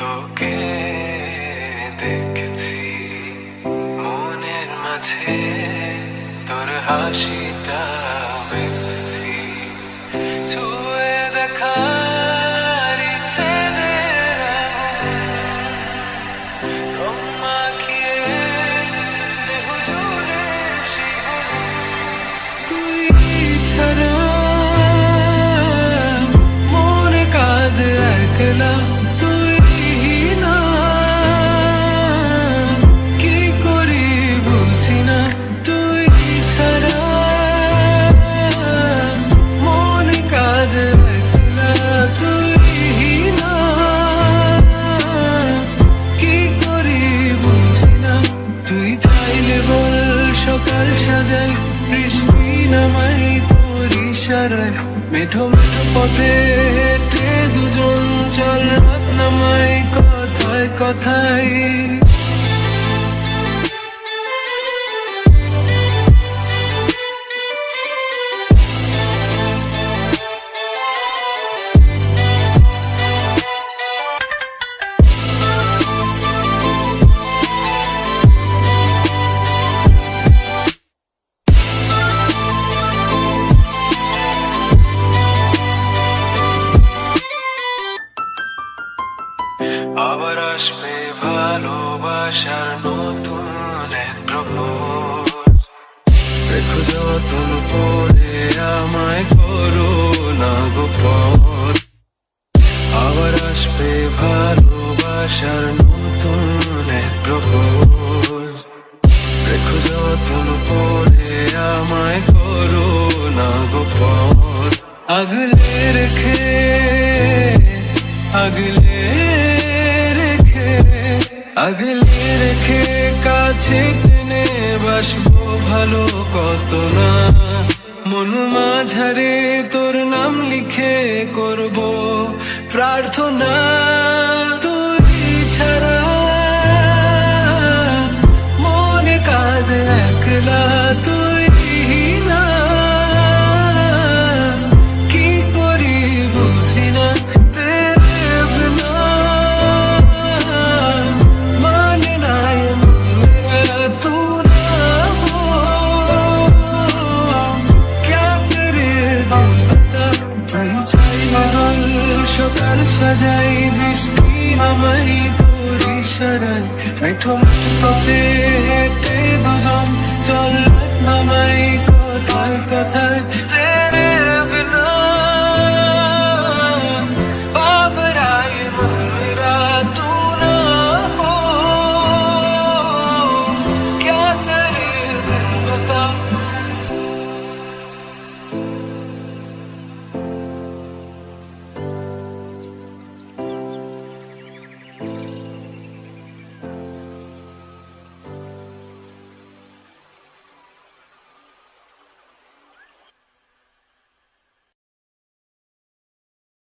তোকে দেখেছি। মনের মাঝে তোর হাসিটা ইশারায় মেঠো মেঠো পথে হেঁটে দুজন চল রাত নামাই কথায় কথায়। আবার আসবে ভালোবাসার নতুন এক প্রহর দেখো যতন করে আমায় করো না গোপন আবার আসবে ভালোবাসার নতুন এক প্রহর দেখো যতন করে আমায় করো না গোপন আগলে রেখে, আগলে আগলে রেখে কাছে টেনে বাসবো ভালো কত না মন মাঝারে তোর নাম লিখে করব প্রার্থনা তুই ছাড়া মনে কাঁদে একলা তুই সাজাই বৃষ্টি আমারই তোর শরণ মেঠো পথে হেঁটে দুজন চল রাত কথার কথায় কথায় রে রে